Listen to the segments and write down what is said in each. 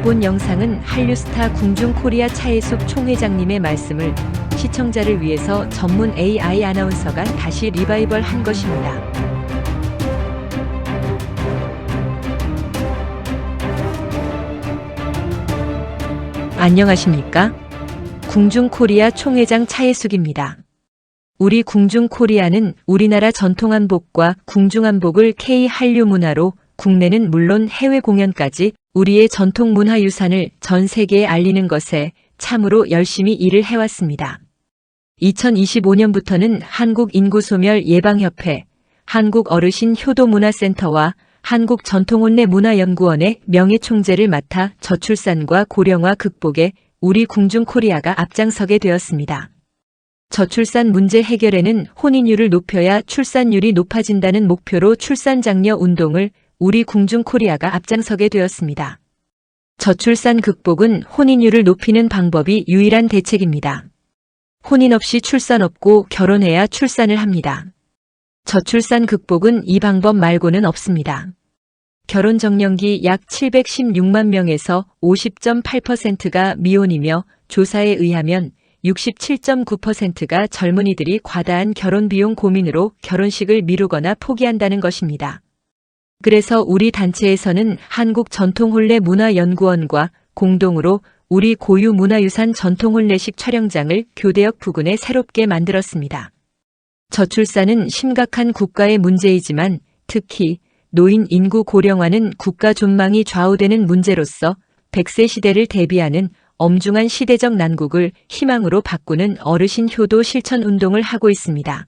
이번 영상은 한류스타 궁중코리아 차혜숙 총회장님의 말씀을 시청자를 위해서 전문 AI 아나운서가 다시 리바이벌 한 것입니다. 안녕하십니까? 궁중코리아 총회장 차혜숙입니다. 우리 궁중코리아는 우리나라 전통한복과 궁중한복을 K 한류 문화로 국내는 물론 해외 공연까지 우리의 전통 문화 유산을 전 세계에 알리는 것에 참으로 열심히 일을 해왔습니다. 2025년부터는 한국인구소멸 예방협회, 한국어르신 효도문화센터와 한국전통혼례문화연구원의 명예총재를 맡아 저출산과 고령화 극복에 우리 궁중코리아가 앞장서게 되었습니다. 저출산 문제 해결에는 혼인율을 높여야 출산율이 높아진다는 목표로 출산장려 운동을 우리 궁중 코리아가 앞장서게 되었습니다. 저출산 극복은 혼인율을 높이는 방법이 유일한 대책입니다. 혼인 없이 출산 없고 결혼해야 출산을 합니다. 저출산 극복은 이 방법 말고는 없습니다. 결혼 정년기 약 716만 명에서 50.8%가 미혼이며 조사에 의하면 67.9%가 젊은이들이 과다한 결혼 비용 고민으로 결혼식을 미루거나 포기한다는 것입니다. 그래서 우리 단체에서는 한국 전통혼례 문화연구원과 공동으로 우리 고유 문화유산 전통혼례식 촬영장을 교대역 부근에 새롭게 만들었습니다. 저출산은 심각한 국가의 문제이지만 특히 노인 인구 고령화는 국가 존망이 좌우되는 문제로서 100세 시대를 대비하는 엄중한 시대적 난국을 희망으로 바꾸는 어르신 효도 실천 운동을 하고 있습니다.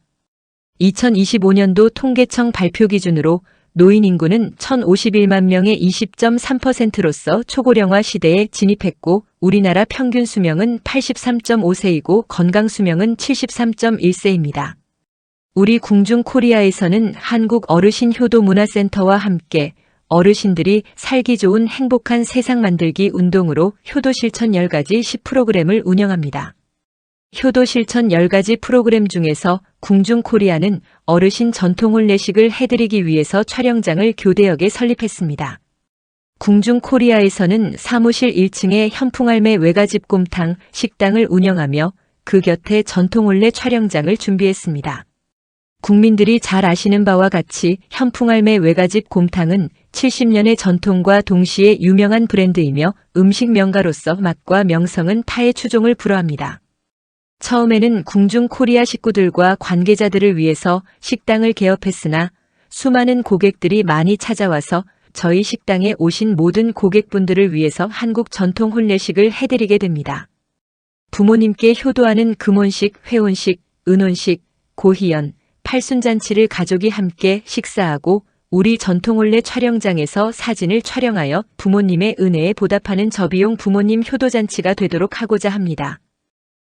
2025년도 통계청 발표 기준으로 노인 인구는 1051만 명의 20.3%로서 초고령화 시대에 진입했고 우리나라 평균 수명은 83.5세이고 건강 수명은 73.1세입니다. 우리 궁중 코리아에서는 한국 어르신 효도 문화센터와 함께 어르신들이 살기 좋은 행복한 세상 만들기 운동으로 효도 실천 10가지 10프로그램을 운영합니다. 효도 실천 10가지 프로그램 중에서 궁중 코리아는 어르신 전통 혼례식을 해드리기 위해서 촬영장을 교대역에 설립했습니다. 궁중 코리아에서는 사무실 1층에 현풍알매 외가집 곰탕 식당을 운영하며 그 곁에 전통 혼례 촬영장을 준비했습니다. 국민들이 잘 아시는 바와 같이 현풍알매 외가집 곰탕은 70년의 전통과 동시에 유명한 브랜드이며 음식 명가로서 맛과 명성은 타의 추종을 불허합니다. 처음에는 궁중 코리아 식구들과 관계자들을 위해서 식당을 개업했으나 수많은 고객들이 많이 찾아와서 저희 식당에 오신 모든 고객분들을 위해서 한국 전통 혼례식을 해드리게 됩니다. 부모님께 효도하는 금혼식, 회혼식, 은혼식, 고희연, 팔순잔치를 가족이 함께 식사하고 우리 전통혼례 촬영장에서 사진을 촬영하여 부모님의 은혜에 보답하는 저비용 부모님 효도잔치가 되도록 하고자 합니다.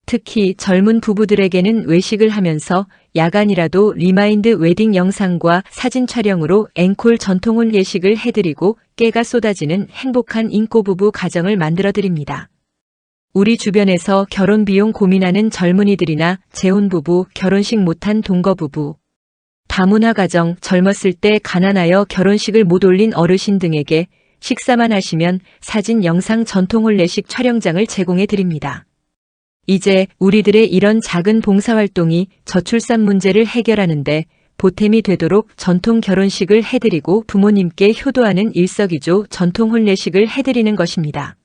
특히 젊은 부부들에게는 외식을 하면서 야간이라도 리마인드 웨딩 영상과 사진 촬영으로 앵콜 전통혼 예식을 해드리고 깨가 쏟아지는 행복한 인꼬부부 가정을 만들어 드립니다. 우리 주변에서 결혼 비용 고민하는 젊은이들이나 재혼부부, 결혼식 못한 동거부부, 다문화 가정, 젊었을 때 가난하여 결혼식을 못 올린 어르신 등에게 식사만 하시면 사진 영상 전통혼례식 촬영장을 제공해 드립니다. 이제 우리들의 이런 작은 봉사활동이 저출산 문제를 해결하는데 보탬이 되도록 전통 결혼식을 해드리고 부모님께 효도하는 일석이조 전통 혼례식을 해드리는 것입니다.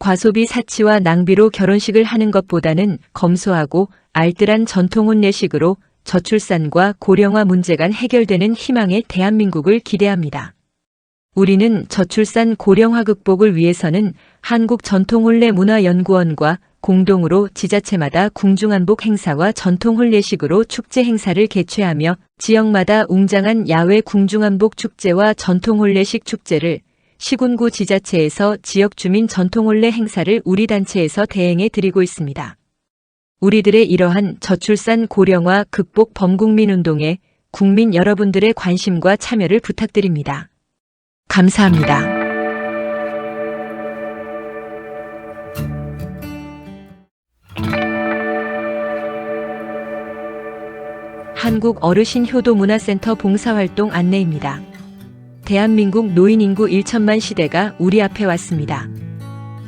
과소비 사치와 낭비로 결혼식을 하는 것보다는 검소하고 알뜰한 전통 혼례식으로 저출산과 고령화 문제가 해결되는 희망의 대한민국을 기대합니다. 우리는 저출산 고령화 극복을 위해서는 한국전통혼례문화연구원과 공동으로 지자체마다 궁중한복 행사와 전통 혼례식으로 축제 행사를 개최하며 지역마다 웅장한 야외 궁중한복 축제와 전통 혼례식 축제를 시군구 지자체에서 지역 주민 전통 혼례 행사를 우리 단체에서 대행해 드리고 있습니다. 우리들의 이러한 저출산 고령화 극복 범국민 운동에 국민 여러분들의 관심과 참여를 부탁드립니다. 감사합니다. 한국 어르신 효도 문화센터 봉사활동 안내입니다. 대한민국 노인 인구 1천만 시대가 우리 앞에 왔습니다.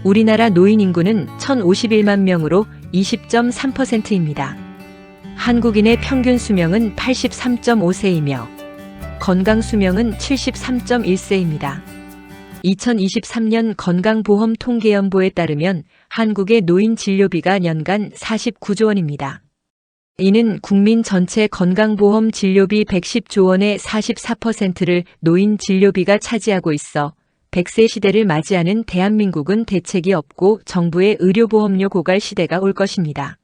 우리나라 노인 인구는 1,051만 명으로 20.3%입니다. 한국인의 평균 수명은 83.5세이며 건강 수명은 73.1세입니다. 2023년 건강보험 통계연보에 따르면 한국의 노인 진료비가 연간 49조 원입니다. 이는 국민 전체 건강보험 진료비 110조 원의 44%를 노인 진료비가 차지하고 있어 100세 시대를 맞이하는 대한민국은 대책이 없고 정부의 의료보험료 고갈 시대가 올 것입니다.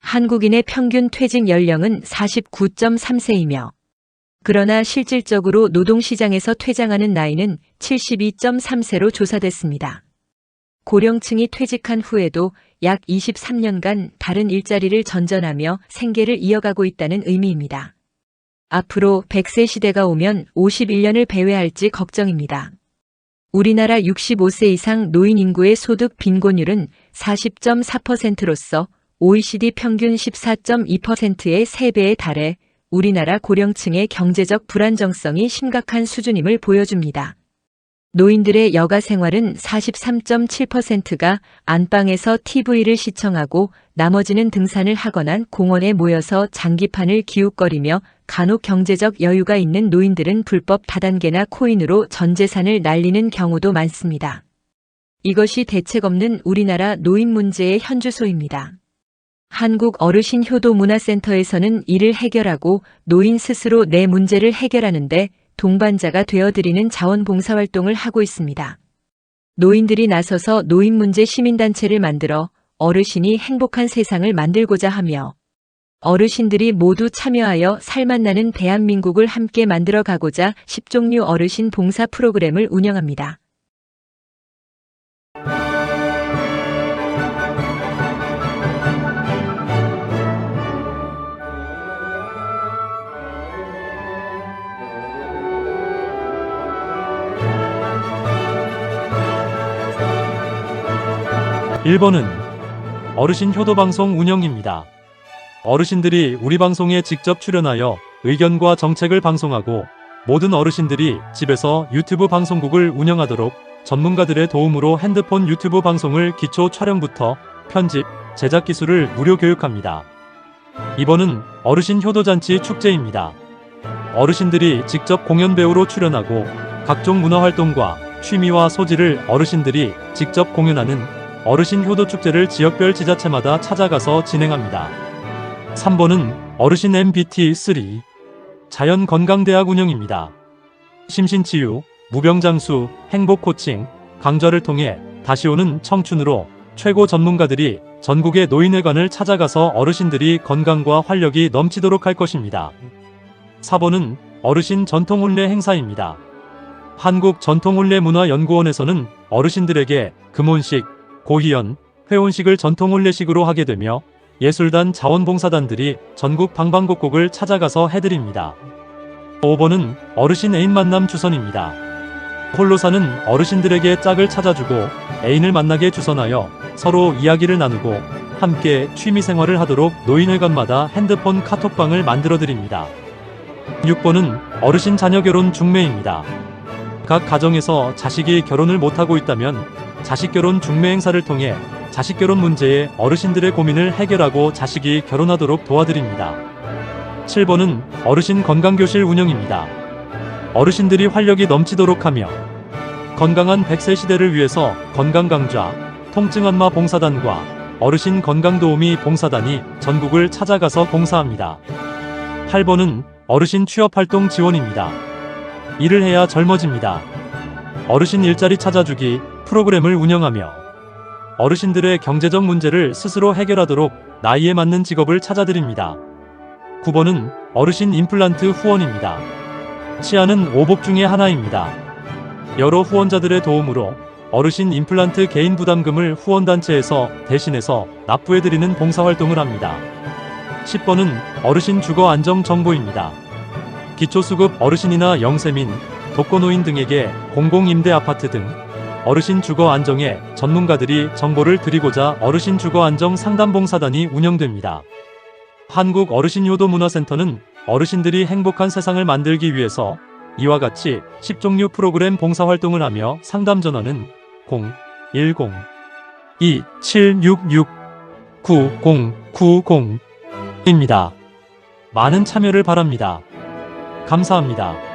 한국인의 평균 퇴직 연령은 49.3세이며 그러나 실질적으로 노동시장에서 퇴장하는 나이는 72.3세로 조사됐습니다. 고령층이 퇴직한 후에도 약 23년간 다른 일자리를 전전하며 생계를 이어가고 있다는 의미입니다. 앞으로 100세 시대가 오면 51년을 배회할지 걱정입니다. 우리나라 65세 이상 노인 인구의 소득 빈곤율은 40.4%로서 OECD 평균 14.2%의 3배에 달해 우리나라 고령층의 경제적 불안정성이 심각한 수준임을 보여줍니다. 노인들의 여가 생활은 43.7%가 안방에서 TV를 시청하고 나머지는 등산을 하거나 공원에 모여서 장기판을 기웃거리며 간혹 경제적 여유가 있는 노인들은 불법 다단계나 코인으로 전 재산을 날리는 경우도 많습니다. 이것이 대책 없는 우리나라 노인 문제의 현주소입니다. 한국 어르신 효도 문화센터에서는 이를 해결하고 노인 스스로 내 문제를 해결하는데 동반자가 되어드리는 자원봉사활동을 하고 있습니다. 노인들이 나서서 노인 문제 시민단체를 만들어 어르신이 행복한 세상을 만들고자 하며 어르신들이 모두 참여하여 살맛나는 대한민국을 함께 만들어 가고자 10종류 어르신 봉사 프로그램을 운영합니다. 일번은 어르신 효도 방송 운영입니다. 어르신들이 우리 방송에 직접 출연하여 의견과 정책을 방송하고 모든 어르신들이 집에서 유튜브 방송국을 운영하도록 전문가들의 도움으로 핸드폰 유튜브 방송을 기초 촬영부터 편집, 제작 기술을 무료 교육합니다. 이번은 어르신 효도잔치 축제입니다. 어르신들이 직접 공연 배우로 출연하고 각종 문화 활동과 취미와 소질을 어르신들이 직접 공연하는 어르신 효도 축제를 지역별 지자체마다 찾아가서 진행합니다. 3번은 어르신 MBT3 자연건강대학 운영입니다. 심신치유, 무병장수, 행복코칭, 강좌를 통해 다시 오는 청춘으로 최고 전문가들이 전국의 노인회관을 찾아가서 어르신들이 건강과 활력이 넘치도록 할 것입니다. 4번은 어르신 전통혼례 행사입니다. 한국전통혼례문화연구원에서는 어르신들에게 금혼식, 고희연, 회혼식을 전통 혼례식으로 하게 되며 예술단 자원봉사단들이 전국 방방곡곡을 찾아가서 해드립니다. 5번은 어르신 애인 만남 주선입니다. 홀로 사는 어르신들에게 짝을 찾아주고 애인을 만나게 주선하여 서로 이야기를 나누고 함께 취미 생활을 하도록 노인회관마다 핸드폰 카톡방을 만들어 드립니다. 6번은 어르신 자녀 결혼 중매입니다. 각 가정에서 자식이 결혼을 못하고 있다면 자식 결혼 중매 행사를 통해 자식 결혼 문제에 어르신들의 고민을 해결하고 자식이 결혼하도록 도와드립니다. 7번은 어르신 건강교실 운영입니다. 어르신들이 활력이 넘치도록 하며 건강한 100세 시대를 위해서 건강강좌, 통증안마 봉사단과 어르신 건강도우미 봉사단이 전국을 찾아가서 봉사합니다. 8번은 어르신 취업활동 지원입니다. 일을 해야 젊어집니다. 어르신 일자리 찾아주기 프로그램을 운영하며 어르신들의 경제적 문제를 스스로 해결하도록 나이에 맞는 직업을 찾아드립니다. 9번은 어르신 임플란트 후원입니다. 치아는 오복 중의 하나입니다. 여러 후원자들의 도움으로 어르신 임플란트 개인 부담금을 후원단체에서 대신해서 납부해드리는 봉사활동을 합니다. 10번은 어르신 주거 안정 정보입니다. 기초수급 어르신이나 영세민, 독거노인 등에게 공공임대 아파트 등 어르신 주거 안정에 전문가들이 정보를 드리고자 어르신 주거 안정 상담봉사단이 운영됩니다. 한국 어르신 효도 문화센터는 어르신들이 행복한 세상을 만들기 위해서 이와 같이 10종류 프로그램 봉사활동을 하며 상담 전화는 010 2766 9090입니다. 많은 참여를 바랍니다. 감사합니다.